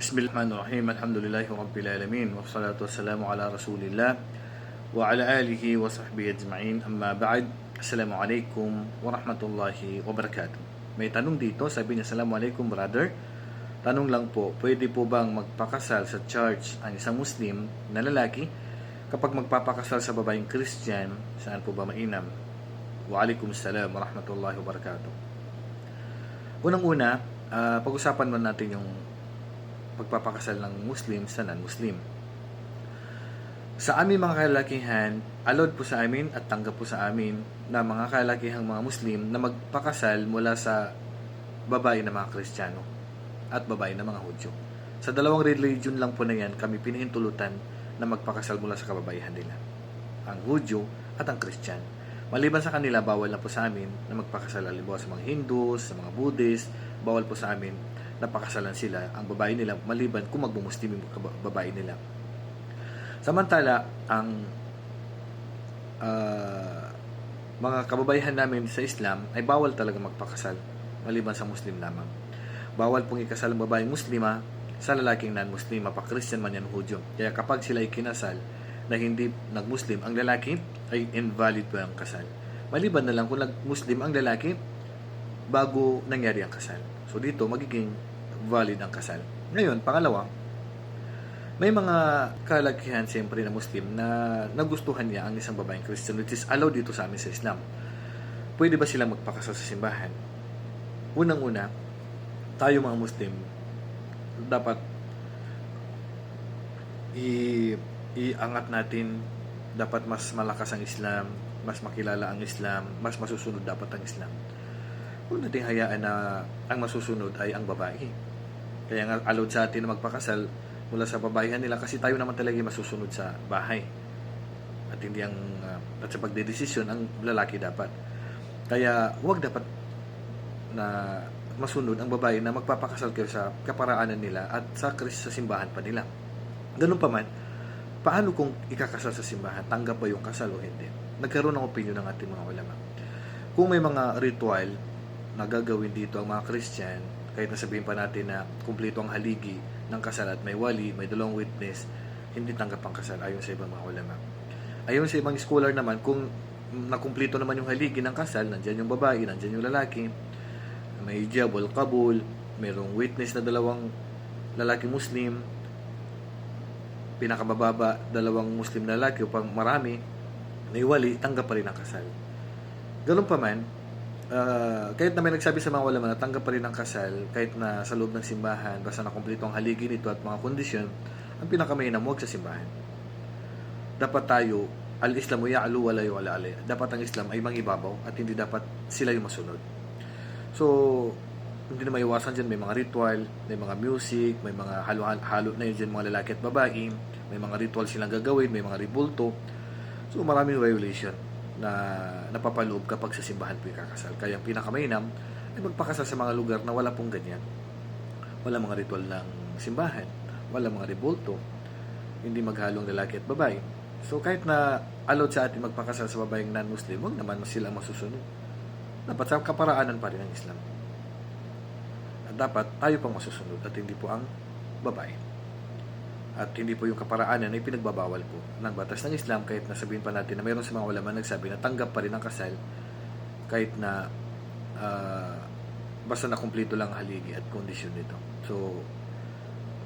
Bismillahirrahmanirrahim. Alhamdulillahi Rabbil Alamin. Wassalatu wassalamu ala Rasulillah wa ala alihi wa sahbihi ajma'in. Amma ba'd. Assalamualaikum warahmatullahi wabarakatuh. May tanong dito, sabi niya, Assalamualaikum brother. Tanong lang po, pwede po bang magpakasal sa church ang isang Muslim na lalaki kapag magpapakasal sa babaeng Christian, saan po ba mainam? Wa alaikum salam wa rahmatullahi wa barakatuh. Unang-una, ah, pag-usapan man natin yung pagpapakasal ng Muslim sa non-Muslim. Sa aming mga kalalakihan, allowed po sa amin at tanggap po sa amin na mga kalalakihang mga Muslim na magpakasal mula sa babae na mga Kristiyano at babae na mga Hudyo. Sa dalawang religion lang po na yan, kami pinahintulutan na magpakasal mula sa kababaihan nila. Ang Hudyo at ang Kristyan. Maliban sa kanila, bawal na po sa amin na magpakasal halimbawa sa mga Hindus, sa mga Buddhist, bawal po sa amin na pakasalan sila ang babae nila maliban kung magmumuslim yung babae nila. Samantala, ang ah, mga kababayan namin sa Islam ay bawal talaga magpakasal maliban sa Muslim lamang. Bawal pong ikasal ang babaeng Muslima sa lalaking non-Muslim, pa man yan Hudyo. Kaya kapag sila ay kinasal na hindi nag-Muslim, ang lalaki ay invalid po ang kasal. Maliban na lang kung nag-Muslim ang lalaki bago nangyari ang kasal. So dito magiging valid ang kasal. Ngayon, pangalawa, may mga kalakihan siyempre na Muslim na nagustuhan niya ang isang babaeng Christian which is allowed dito sa amin sa Islam. Pwede ba silang magpakasal sa simbahan? Unang-una, tayo mga Muslim, dapat i iangat natin dapat mas malakas ang Islam, mas makilala ang Islam, mas masusunod dapat ang Islam. Huwag natin hayaan na ang masusunod ay ang babae. Kaya nga allowed sa atin na magpakasal mula sa babaehan nila kasi tayo naman talaga masusunod sa bahay. At hindi ang uh, at sa pagdedesisyon ang lalaki dapat. Kaya huwag dapat na masunod ang babae na magpapakasal kayo sa kaparaanan nila at sa kris sa simbahan pa nila. Ganun pa man, paano kung ikakasal sa simbahan? Tanggap ba yung kasal o hindi? Nagkaroon ng opinion ng ating mga ulama. Kung may mga ritual na gagawin dito ang mga Christian, kahit nasabihin pa natin na kumpleto ang haligi ng kasal at may wali, may dalawang witness, hindi tanggap ang kasal ayon sa ibang mga ulama. Ayon sa ibang scholar naman, kung nakumpleto naman yung haligi ng kasal, nandyan yung babae, nandyan yung lalaki, may jabal kabul, mayroong witness na dalawang lalaki Muslim, pinakabababa dalawang Muslim na lalaki upang marami, may wali, tanggap pa rin ang kasal. Ganun pa man, ah, kahit na may nagsabi sa mga ulama na tanggap pa rin ang kasal, kahit na sa loob ng simbahan, basta nakumpleto ang haligi nito at mga kondisyon, ang pinakamainam huwag sa simbahan. Dapat tayo, al-Islam ya'alu wala yu'ala alay. Dapat ang Islam ay mangibabaw at hindi dapat sila yung masunod. So, hindi na maiwasan dyan, may mga ritual, may mga music, may mga halo-halo na yun dyan mga lalaki at babae, may mga ritual silang gagawin, may mga ribulto. So, maraming violation na napapaloob kapag sa simbahan po ikakasal. Kaya ang pinakamainam ay magpakasal sa mga lugar na wala pong ganyan. Wala mga ritual ng simbahan, wala mga ribulto, hindi maghalong lalaki at babae. So kahit na allowed sa atin magpakasal sa babaeng non-Muslim, wag naman sila masusunod. Dapat sa kaparaanan pa rin ng Islam. At dapat tayo pang masusunod at hindi po ang babae. At hindi po yung kaparaanan ay pinagbabawal po ng batas ng Islam kahit na sabihin pa natin na mayroon sa mga ulama nagsabi na tanggap pa rin ang kasal kahit na ah, basta na kumpleto lang ang haligi at kondisyon nito. So,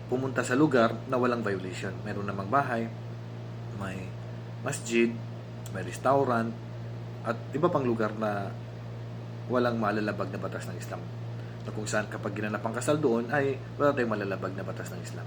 pumunta sa lugar na walang violation. Meron namang bahay, may masjid, may restaurant, at iba pang lugar na walang malalabag na batas ng Islam. Na kung saan kapag ginanap ang kasal doon ay wala tayong malalabag na batas ng Islam.